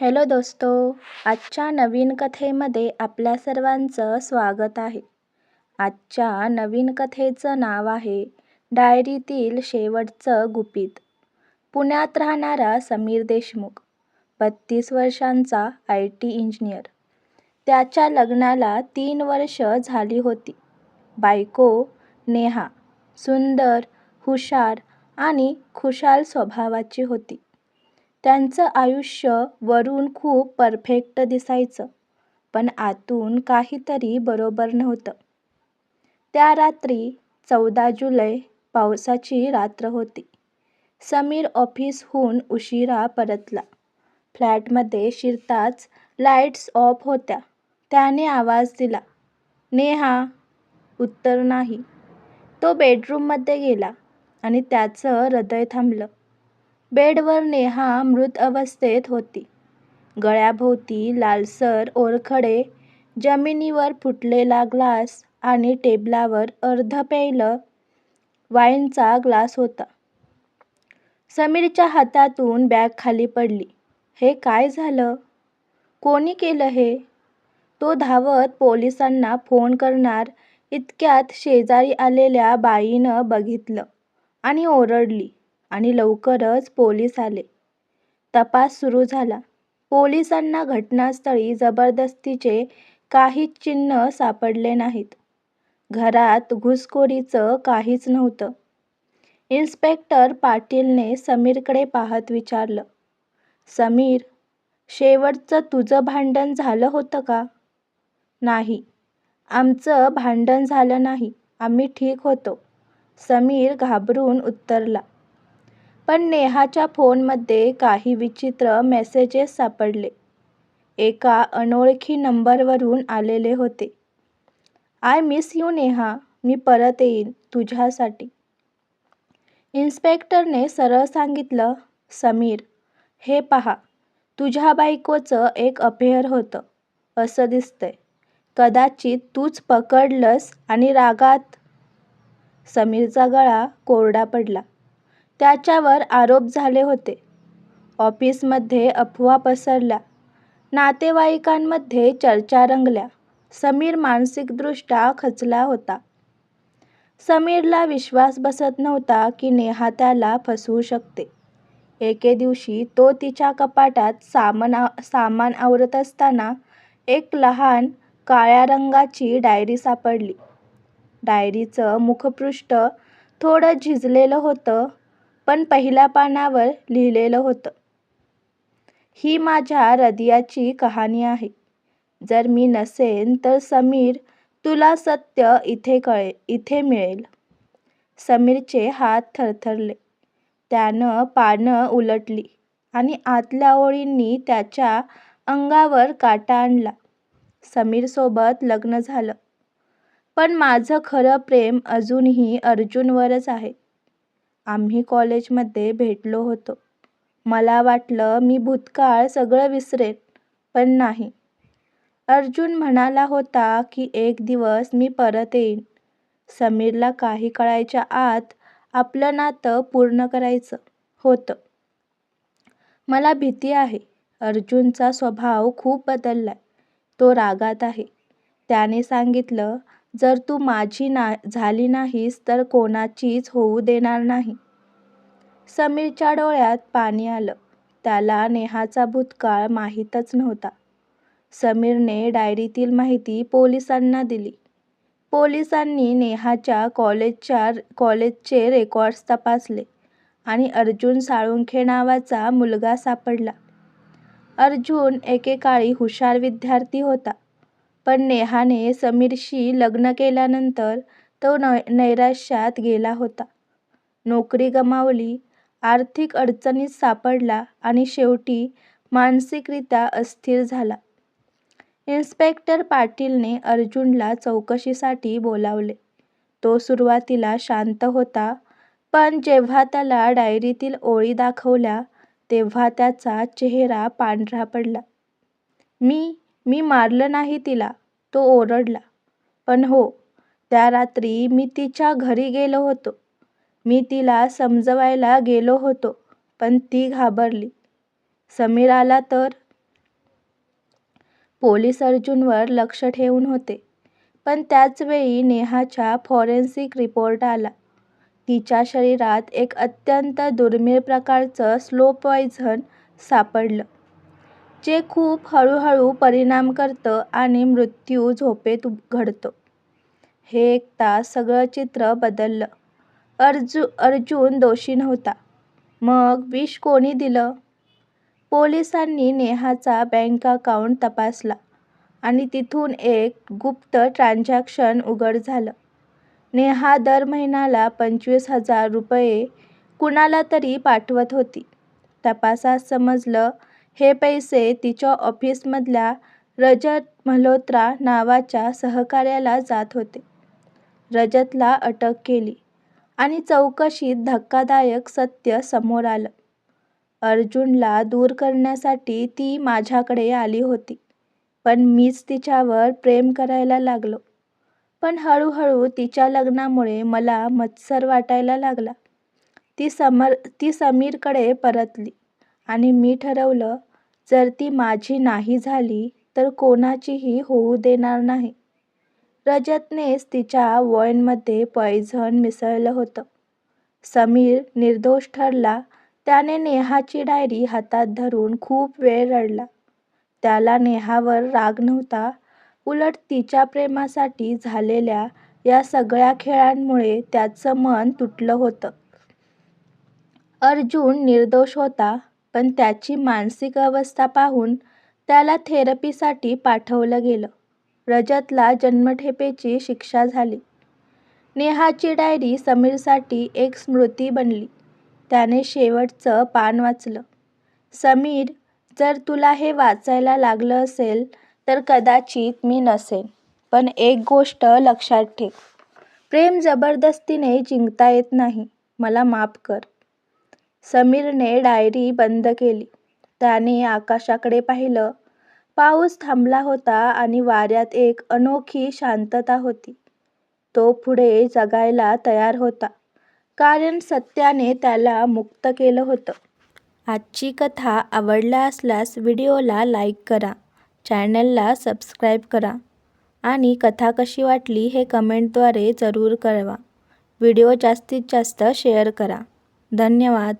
Hello दोस्तो आजच्या नवीन कथेमध्ये आपल्या सर्वांचं स्वागत आहे. आजच्या नवीन कथेचं नाव आहे डायरीतील शेवटचं गुपित. पुण्यात राहणारा समीर देशमुख बत्तीस वर्षांचा आय टी इंजिनियर. त्याच्या लग्नाला तीन वर्ष झाली होती. बायको नेहा सुंदर हुशार आणि खुशाल स्वभावाची होती. त्यांचं आयुष्य वरून खूप परफेक्ट दिसायचं पण आतून काहीतरी बरोबर नव्हतं. त्या रात्री चौदा जुलै पावसाची रात्र होती. समीर ऑफिसहून उशिरा परतला. फ्लॅटमध्ये शिरताच लाईट्स ऑफ होत्या. त्याने आवाज दिला नेहा उत्तर नाही. तो बेडरूममध्ये गेला आणि त्याचं हृदय थांबलं. बेडवर नेहा मृत अवस्थेत होती. गळ्याभोवती लालसर ओरखडे जमिनीवर फुटलेला ग्लास आणि टेबलावर अर्ध प्यायलं वाईनचा ग्लास होता. समीरच्या हातातून बॅग खाली पडली. हे काय झालं? कोणी केलं हे? तो धावत पोलिसांना फोन करणार इतक्यात शेजारी आलेल्या बाईनं बघितलं आणि ओरडली. आणि लवकरच पोलीस आले. तपास सुरू झाला. पोलिसांना घटनास्थळी जबरदस्तीचे काहीच चिन्ह सापडले नाहीत. घरात घुसखोरीचं काहीच नव्हतं. इन्स्पेक्टर पाटीलने समीरकडे पाहत विचारलं समीर शेवटचं तुझं भांडण झालं होतं का? नाही. आमचं भांडण झालं नाही. आम्ही ठीक होतो. समीर घाबरून उत्तरला पण नेहाच्या फोनमध्ये काही विचित्र मेसेजेस सापडले. एका अनोळखी नंबरवरून आलेले होते. I miss you Neha. मी परत येईन तुझ्यासाठी. इन्स्पेक्टरने सरळ सांगितलं समीर हे पहा. तुझ्या बायकोचं एक अफेअर होतं. असं दिसतंय. कदाचित तूच पकडलंस आणि रागात. समीरचा गळा कोरडा पडला. त्याच्यावर आरोप झाले होते. ऑफिसमध्ये अफवा पसरल्या. नातेवाईकांमध्ये चर्चा रंगल्या. समीर मानसिकदृष्ट्या खचला होता. समीरला विश्वास बसत नव्हता की नेहा त्याला फसवू शकते. एके दिवशी तो तिच्या कपाटात सामान सामान आवरत असताना एक लहान काळ्या रंगाची डायरी सापडली. डायरीचं मुखपृष्ठ थोडं झिजलेलं होतं. पण पहिल्या पानावर लिहिलेलं होतं. ही माझ्या हृदयाची कहाणी आहे. जर मी नसेन तर समीर तुला सत्य इथे कळे इथे मिळेल. समीरचे हात थरथरले. त्यानं पानं उलटली आणि आतल्या ओळींनी त्याच्या अंगावर काटा आणला. समीरसोबत लग्न झालं. पण माझं खरं प्रेम अजूनही अर्जुनवरच आहे. आम्ही कॉलेजमध्ये भेटलो होतो. मला वाटलं मी भूतकाळ सगळं विसरेन पण नाही. अर्जुन म्हणाला होता की एक दिवस मी परत येईन. समीरला काही कळायच्या आत आपलं नातं पूर्ण करायचं होतं. मला भीती आहे. अर्जुनचा स्वभाव खूप बदललाय. तो रागात आहे. त्याने सांगितलं जर तू माझी ना झाली नाहीस तर कोणाचीच होऊ देणार नाही. समीरच्या डोळ्यात पाणी आलं. त्याला नेहाचा भूतकाळ माहीतच नव्हता. समीरने डायरीतील माहिती पोलिसांना दिली. पोलिसांनी नेहाच्या कॉलेजच्या कॉलेजचे रेकॉर्ड्स तपासले आणि अर्जुन साळुंखे नावाचा मुलगा सापडला. अर्जुन एकेकाळी हुशार विद्यार्थी होता. पण नेहाने समीरशी लग्न केल्यानंतर तो नै नैराश्यात गेला होता. नोकरी गमावली आर्थिक अडचणीत सापडला आणि शेवटी मानसिकरित्या अस्थिर झाला. इन्स्पेक्टर पाटीलने अर्जुनला चौकशीसाठी बोलावले. तो सुरुवातीला शांत होता पण जेव्हा त्याला डायरीतील ओळी दाखवल्या तेव्हा त्याचा चेहरा पांढरा पडला. मी मी मारलं नाही तिला तो ओरडला पण हो त्या रात्री मी तिच्या घरी गेलो होतो मी तिला समजवायला गेलो होतो पण ती घाबरली समीर आला तर पोलीस अर्जुनवर लक्ष ठेवून होते. पण त्याचवेळी नेहाच्या फॉरेन्सिक रिपोर्ट आला. तिच्या शरीरात एक अत्यंत दुर्मिळ प्रकारचं स्लो पॉयझन सापडलं, जे खूप हळूहळू परिणाम करतं आणि मृत्यू झोपेत घडतो. हे ऐकताच सगळं चित्र बदललं. अर्जु अर्जुन दोषी नव्हता. मग विष कोणी दिलं? पोलिसांनी नेहाचा बँक अकाउंट तपासला आणि तिथून एक गुप्त ट्रान्झॅक्शन उघड झालं. नेहा दर महिन्याला पंचवीस हजार रुपये कुणाला तरी पाठवत होती. तपासात समजलं हे पैसे तिच्या ऑफिसमधल्या रजत मल्होत्रा नावाच्या सहकाऱ्याला जात होते. रजतला अटक केली आणि चौकशीत धक्कादायक सत्य समोर आलं. अर्जुनला दूर करण्यासाठी ती माझ्याकडे आली होती. पण मीच तिच्यावर प्रेम करायला लागलो. पण हळूहळू तिच्या लग्नामुळे मला मत्सर वाटायला लागला. ती समीरकडे परतली आणि मी ठरवलं जर ती माझी नाही झाली तर कोणाचीही होऊ देणार नाही. रजतनेच तिच्या वॉईनमध्ये पॉयझन मिसळलं होतं. समीर निर्दोष ठरला. त्याने नेहाची डायरी हातात धरून खूप वेळ रडला. त्याला नेहावर राग नव्हता. उलट तिच्या प्रेमासाठी झालेल्या या सगळ्या खेळांमुळे त्याचं मन तुटलं होतं. अर्जुन निर्दोष होता. पण त्याची मानसिक अवस्था पाहून त्याला थेरपीसाठी पाठवलं गेलं. रजतला जन्मठेपेची शिक्षा झाली. नेहाची डायरी समीरसाठी एक स्मृती बनली. त्याने शेवटचं पान वाचलं. समीर, जर तुला हे वाचायला लागलं असेल तर कदाचित मी नसेन. पण एक गोष्ट लक्षात ठेव. प्रेम जबरदस्तीने जिंकता येत नाही. मला माफ कर. समीरने डायरी बंद केली. त्याने आकाशाकडे पाहिलं. पाऊस थांबला होता आणि वाऱ्यात एक अनोखी शांतता होती. तो पुढे जगायला तयार होता. कारण सत्याने त्याला मुक्त केलं होतं. आजची कथा आवडला असल्यास व्हिडिओला लाईक करा, चॅनलला सबस्क्राईब करा आणि कथा कशी वाटली हे कमेंटद्वारे जरूर कळवा. व्हिडिओ जास्तीत जास्त शेअर करा. धन्यवाद.